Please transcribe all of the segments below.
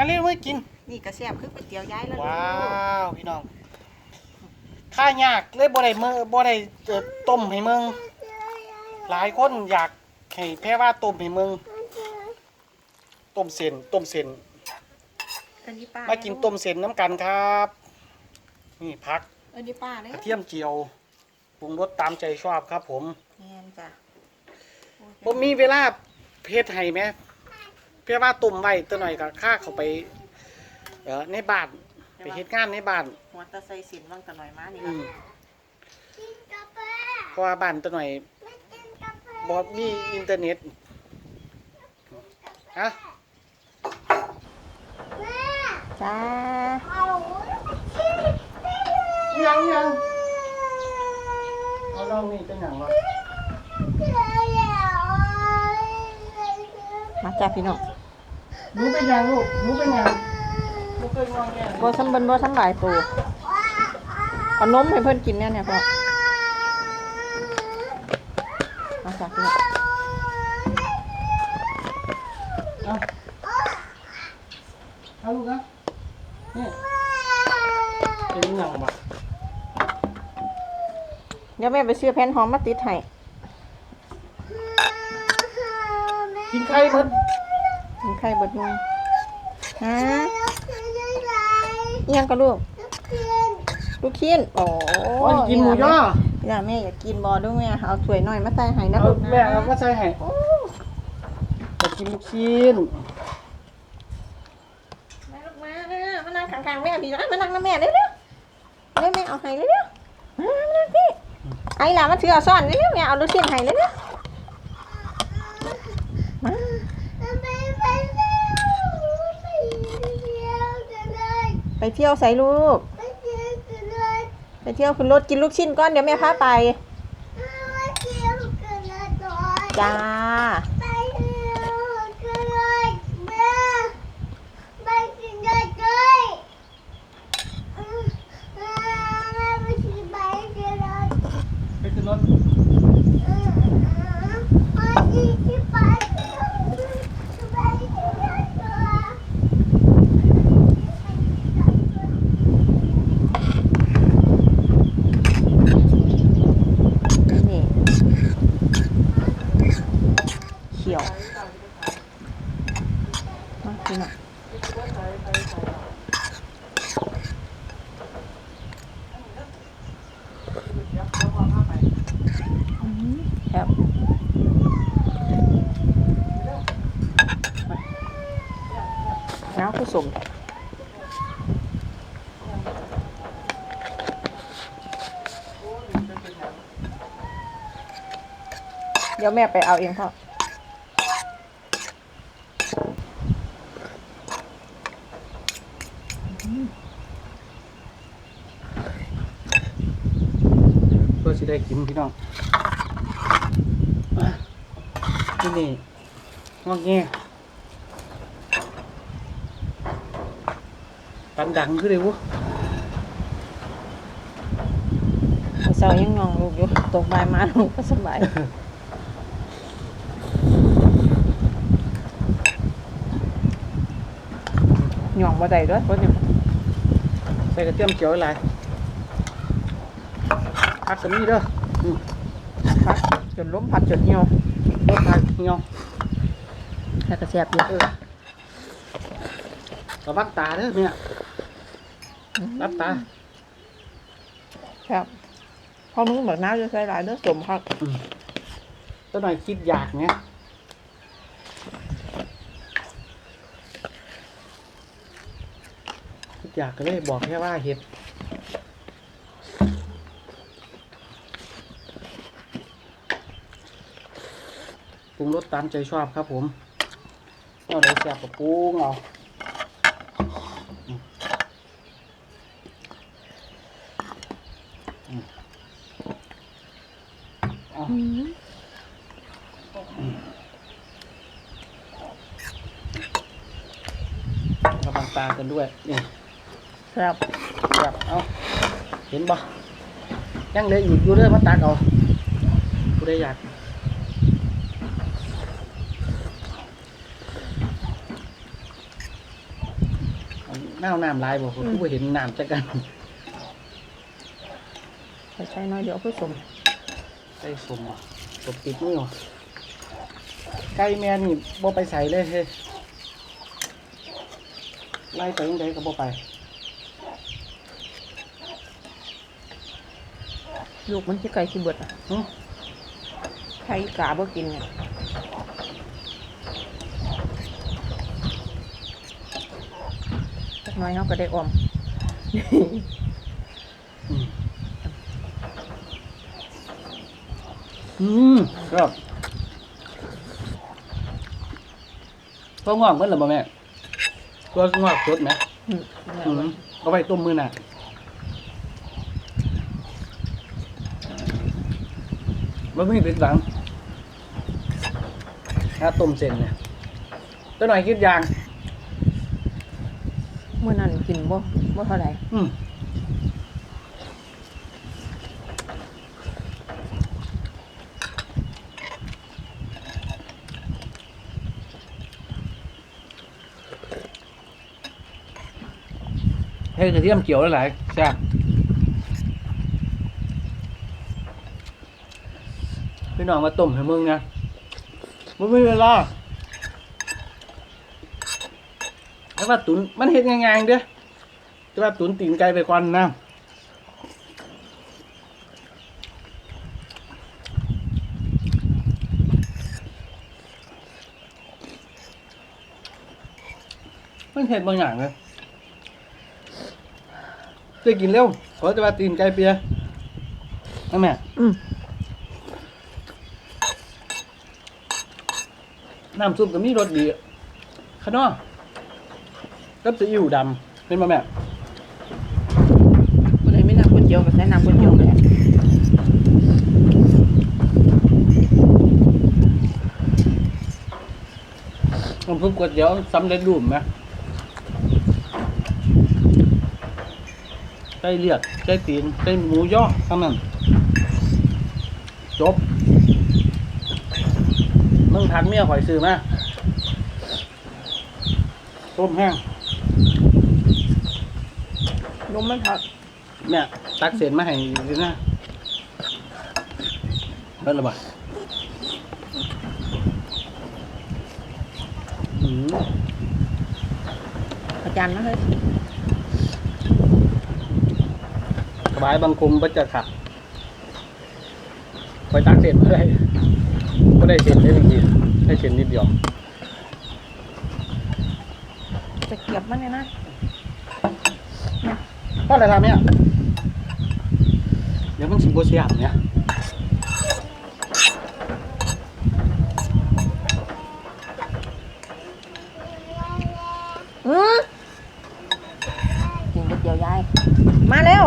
มาเร็วไว้กิน นี่กระแซบคือก๋วยเตี๋ยวย้ายแล้วว้าวพี่น้องข้ายากเลยบ่ได้มือบ่ได้เอ่อต้มให้มึงหลายคนอยากให้แพ้ว่าต้มให้มึงต้มเส้นต้มเส้น อันนี้ป้ามากินต้มเส้นน้ำกันครับ นี่ผักอันนี้ป้าเนี่ยกระเทียมเจียวปรุงรสตามใจชอบครับ ผมแม่นจ้ะโอ้ยผมมีเวลาเพชรให้ไหม เพื่อว่าต้มไว้ตัวหน่อยก็ค่าเขาไปเออในบ้านไปเฮ็ดงานในบ้านหัวตะไซสินว่างตะหน่อยมานี่อืล่ะมเพราะว่าบ้านตัวหน่อยบอมีอินเทอร์เน็ตฮะจ้ายังยังเอาลองนี่เป็นอย่างวะมาจ้าพี่น้อง หนูเป็นอย่างลูกหนูเป็นอย่างหนูเคยงอแงบ่ซ้ำเบิ่นบ่ซ้ำหลายตัวเอานมให้เพิ่นกินเนี่ยเนี่ยพ่อมาจ้าพี่น้องเอาเอาลูกนะนี่เป็นอย่างวะเดี๋ยวแม่ไปซื้อแผ่นหอมมาติดให้กินไข่เบิด มีใครเบิดนุ่งฮะอิหยังก็ลูก ลูกชิ้นโอ้ว่ากินหมูย่ออยากแม่อยากกินบอด้วยแม่เอาถ้วยหน่อยมาใส่ให้นะเอาลูกนะแม่เอาก็ใส่ให้จะกินลูกชิ้นมาลูกมามานั่งข้างๆแม่พี่นะมานั่งนะแม่เร็วๆเร็วแม่เอาให้เร็วๆมามานั่งพี่ไอ้หล่ะมาถือเอาซ่อนเร็วๆแม่เอาลูกชิ้นให้เร็วๆมาไป เที่ยวใส่ลูก ไปเที่ยวขึ้นรถกินลูกชิ้นก่อนเดี๋ยวแม่พาไปจ้าไปขึ้นรถ นี่เขียวมาพี่น้องอืมครับ น้ำผสมเดี๋ยวแม่ไปเอาเองพ่อเพื่อสิได้กินพี่น้อง ที่นี่งอกแงปันดังคือเลยวะเสายังงองลูกอยู่ตกบายมาลูกก็สบายหย่องบ่ได้เด้วยเพราะเนี่ยใส่กระเทียมเจียวอะไรพักสมีเด้ออืมพัก จนล้มพัดจนเหี่ยวรสผักเหี่ยวแล้วก็แซ่บอยู่เออระวังตาเด้อเนี่ยรับตาครับพอมึงแบบน้ำจะใส่หลายเด้อสมพักอืมตัวหน่อยคิดอยากเนี่ยคิดอยากก็เลยบอกแค่ว่าเห็ด ปรุงรสตามใจชอบครับผมเอาได้แซ่บกับปรุงเอาเอาระวังตากันด้วยนี่ครับแบบเอาเห็นบ่ยังเหลืออีกอยู่เด้อมาตักเอาผู้ใดอยาก หน้าน้ำลายบ่ผมก็บ่เห็นน้ำจักกันใส่ใส่น้อยเดี๋ยวเอาผสมใส่สมอะสมติดมือว่ะไก่แม่นี่บ่ไปใส่เลยเฮ้ยไล่ไปยังไงก็บ่ไป ลูกมันสิไก่สิเบิดอะหึไข่กาบ่กินเนี่ยสักหน้ อยเขาก็ได้ออมอืมอืมครับตัวงอกเมื่อไหร่บ่แม่ตัวงอกสดไหมอืมอืมเอาไปต้มมือน่ะมันไม่เป็นสังถ้าต้มเส้นเนี่ยตัวหน่อยคิดยางเมื่อนั้นกินบ่บ่เท่าไหร่อืมให้กระเทียมเกี่ยวหลายๆแซ่บพี่น้องมาต้มให้มึงนะมันไม่มีเวลา แล้วว่าตุนมันเห็ดง่ายๆเด้อแต่ว่าตุนตีนไก่ไปก่อนนะมันเห็ดบางอย่างเลยจะกินเร็วขอจะว่าตีนไก่เปียนั่นแม่อืมน้ำซุปก็มีรสดีขนอ กับซีอิ๊วดำเป็นมาแม่บ่ได้มีน้ำก๋วยเตี๋ยวก็ใส่น้ำก๋วยเตี๋ยวแหละน้ำซุปก๋วยเตี๋ยวสำเร็จรูปไหมใส่เลือดใส่ตีนใส่หมูย่อเท่านั้น จบมึงทักเมียข่อยซื้อมาต้มแห้ง นมมันผักเนี่ยตักเศษมาให้ดีนะเริ่มระบาดอืมอาจารย์มาเฮ้ยสบายบางคุมก็จะขับคอยตักเศษมาได้ก็ได้เศษได้บางทีได้เศษนิดเดียวจะเก็บมันเนี่ยนะ ก็อะไรทำเนี่ยเดี๋ยวมันสิบโบเสียบเนี่ยอือกินก๋วยเตี๋ยวยาย มาแล้ว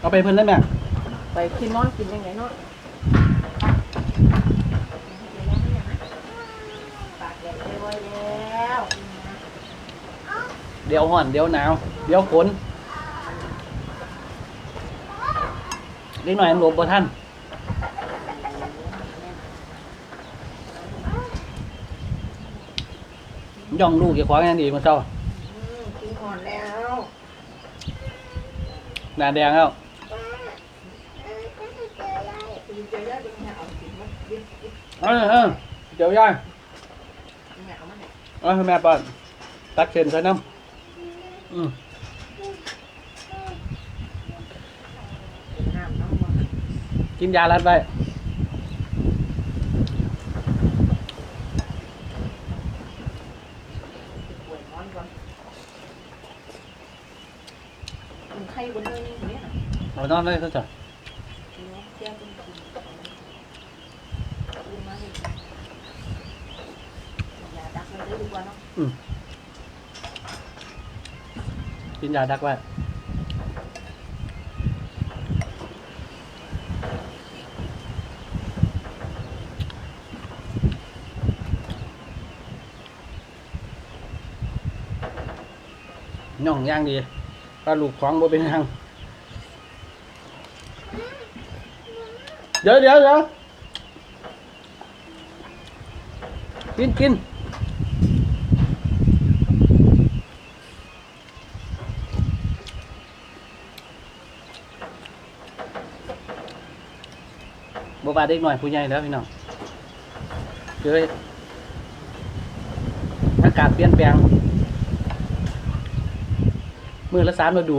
เอาไปเพิ่นได้ไหมไปกินนอนกินยังไงเนาะปากแดงไปไว้แล้วเดี๋ยวห่อน เดี๋ยวหนาว เดี๋ยวฝน เล็กหน่อยมันหลบบ่ท่านย่องลูกอย่าขวางอย่างดีมาเจ้ากินก่อนแล้วหน้าแดงแล้วเตี๋ยวยายเป็นไงเอาเอเออเดี๋ยวย่ายเอามันเนี่ยเอแม่ป้อนตักเส้นใส่น้ำอืม กินน้ำน้ำมัน กินยาลัดไว้ป่วยนอน ย่องย่างดีถ้าลูกของบ่เป็นหยังเดี๋ยวเดี๋ยวเดี๋ยวกินกินบ่ว่าเด็กหน่อยผู้ใหญ่แล้วพี่น้องเจออากาศเปลี่ยนแปลง มือละสามฤดู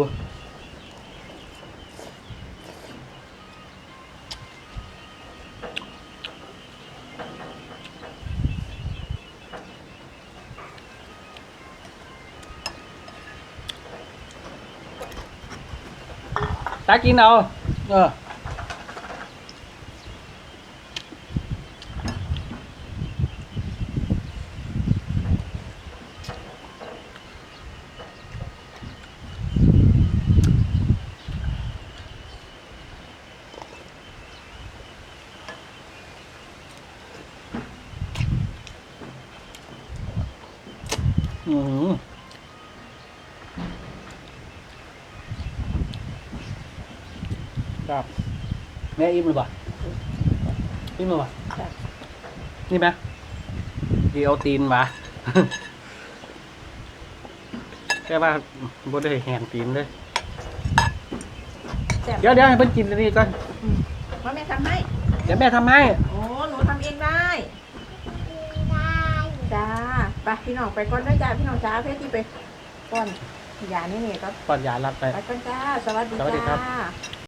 ตากินเอา อออืมครับแม่อิ่มหรือเปล่าอิ่มหรือเปล่านี่ไหมดีเอาตีนมาแค่ว่าบ่ได้แหนตีนเลยแซ่บเดี๋ยวเดี๋ยวให้เพิ่นกินอันนี้ก่อน ว่าแม่ทำให้ เดี๋ยวแม่ทำให้ โอ้ หนูทำเองได้ จ้า ไปพี่น้องไปก่อนด้วยจ้าพี่น้องจ้าเพื่อที่ไปก่อนยานี่นี่ก็ก่อนยาลัดไป ไปก่อนจ้าสวัสดีสวัสดีครับ จ้า